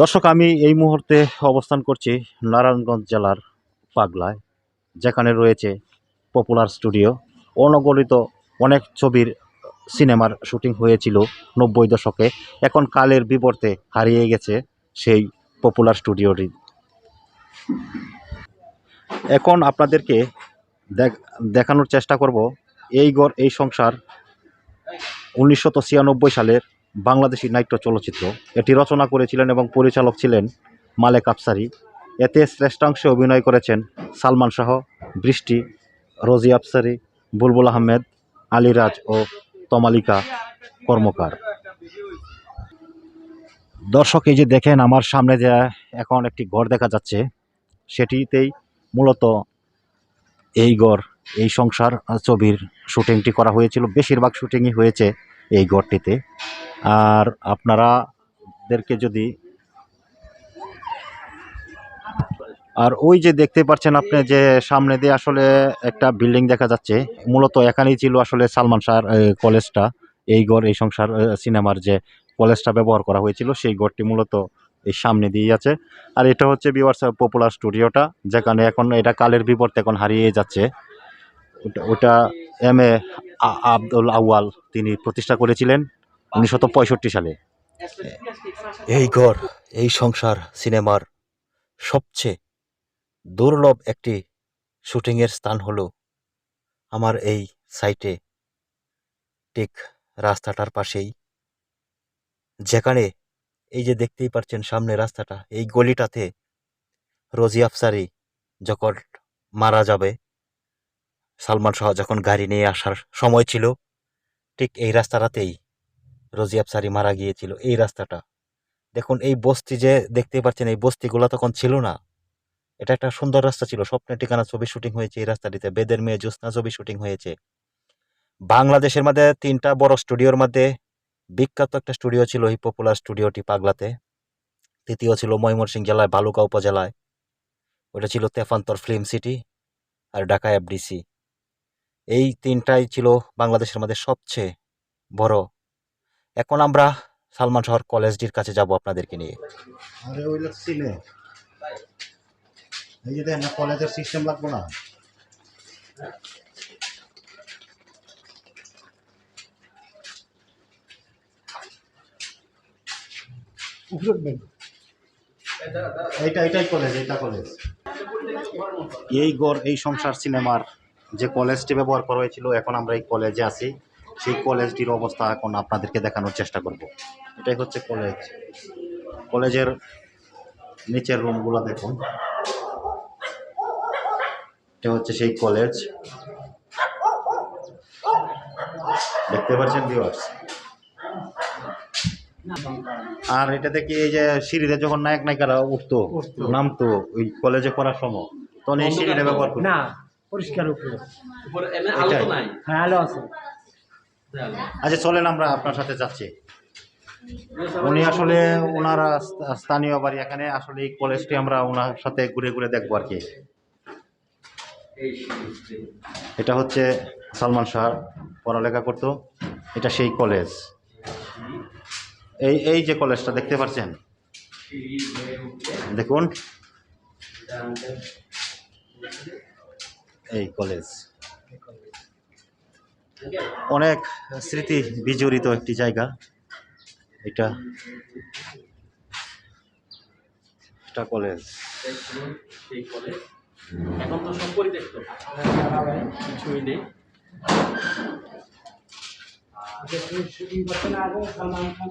দর্শক, আমি এই মুহূর্তে অবস্থান করছি নারায়ণগঞ্জ জেলার পাগলায়, যেখানে রয়েছে পপুলার স্টুডিও। অনগলিত অনেক ছবির সিনেমার শুটিং হয়েছিল নব্বই দশকে। এখন কালের বিবর্তে হারিয়ে গেছে সেই পপুলার স্টুডিওটি। এখন আপনাদেরকে দেখ দেখানোর চেষ্টা করব। এই গড়, এই সংসার উনিশশো ছিয়ানব্বই সালের বাংলাদেশি নাট্য চলচ্চিত্র। এটি রচনা করেছিলেন এবং পরিচালক ছিলেন মালেক আফসারি। এতে শ্রেষ্ঠাংশে অভিনয় করেছেন সালমান শাহ, বৃষ্টি, রোজি আফসারি, বুলবুল আহমেদ, আলিরাজ ও তমালিকা কর্মকার। দর্শক, এই যে দেখেন, আমার সামনে যে এখন একটি ঘর দেখা যাচ্ছে, সেটিতেই মূলত এই গড়, এই সংসার ছবির শুটিংটি করা হয়েছিল। বেশিরভাগ শুটিংই হয়েছে এই গড়টিতে। আর আপনারাদেরকে যদি আর ওই যে দেখতে পাচ্ছেন আপনি যে সামনে দিয়ে আসলে একটা বিল্ডিং দেখা যাচ্ছে, মূলত এখানেই ছিল আসলে সালমান শাহর কলেজটা। এই গড়, এই সংসার সিনেমার যে কলেজটা ব্যবহার করা হয়েছিল, সেই গড়টি মূলত এই সামনে দিয়েই আছে। আর এটা হচ্ছে বিওয়ার্স পপুলার স্টুডিওটা যেখানে এখন এটা কালের বিবর্তে এখন হারিয়ে যাচ্ছে। ওটা ওটা এম এ আব্দুল আউয়াল তিনি প্রতিষ্ঠা করেছিলেন উনিশশো পঁয়ষট্টি সালে। এই ঘর, এই সংসার সিনেমার সবচেয়ে দুর্লভ একটি শুটিংয়ের স্থান হলো আমার এই সাইটে ঠিক রাস্তাটার পাশেই। যেখানে এই যে দেখতেই পাচ্ছেন সামনে রাস্তাটা, এই গলিটাতে রোজি আফসারি যখন মারা যাবে, সালমান শাহ যখন গাড়ি নিয়ে আসার সময় ছিল, ঠিক এই রাস্তাটাতেই রোজি আফসারি মারা গিয়েছিল, এই রাস্তাটা। দেখুন, এই বস্তি যে দেখতে পাচ্ছেন, এই বস্তিগুলো তখন ছিল না। এটা একটা সুন্দর রাস্তা ছিল, স্বপ্নের ঠিকানা ছবি শুটিং হয়েছে এই রাস্তাটিতে, বেদের মেয়ে জ্যোৎস্না ছবি শুটিং হয়েছে। বাংলাদেশের মধ্যে তিনটা বড় স্টুডিওর মধ্যে বিখ্যাত একটা স্টুডিও ছিল এই পপুলার স্টুডিওটি পাগলাতে। তৃতীয় ছিল ময়মনসিংহ জেলায় বালুকা উপজেলায়। ওটা ছিল তেফান্তর ফিল্ম সিটি আর ঢাকা এফডিসি এই তিনটাই ছিল বাংলাদেশের মধ্যে সবচেয়ে বড়। এখন আমরা সালমান শহর কলেজটির কাছে যাব আপনাদেরকে নিয়ে। এই যে কলেজের সিস্টেম লাগবে না। এইটা এটাই কলেজ এটা কলেজ এই গড় এই সংসার সিনেমার যে কলেজটি ব্যবহার করা হয়েছিল এখন আমরা এই কলেজে আছি। সেই কলেজটির অবস্থা এখন আপনাদেরকে দেখানোর চেষ্টা করব। এটাই হচ্ছে কলেজ কলেজের নিচের রুমগুলো দেখুন। এটা হচ্ছে সেই কলেজ দেখতে পাচ্ছেন ভিউয়ার্স আর এটা দেখি এই যে সিঁড়িতে যখন নায়ক নায়িকারা উঠতো নামতো ওই কলেজে পড়ার সময় তখন এই সিঁড়িটা ব্যবহার করতো? না পরিষ্কার উপরে। উপরে এমনি আলো তো এটাই। হ্যাঁ আলো আছে। আচ্ছা চলেন আমরা আপনার সাথে যাচ্ছি। উনি আসলে ওনার স্থা- স্থানীয় বাড়ি এখানে আসলে এই কলেজটি আমরা ওনার সাথে ঘুরে ঘুরে দেখব আর কি। এটা হচ্ছে সালমান শাহ পড়ালেখা করতো। এটা সেই কলেজ এই এই যে কলেজটা দেখতে পাচ্ছেন দেখুন। এই কলেজ অনেক স্মৃতি বিজড়িত একটি জায়গা। এটা এটা কলেজ এখন তো সব পরিত্যক্ত। কিছুই নেই। শুটিং করতে না আগে সালমান খান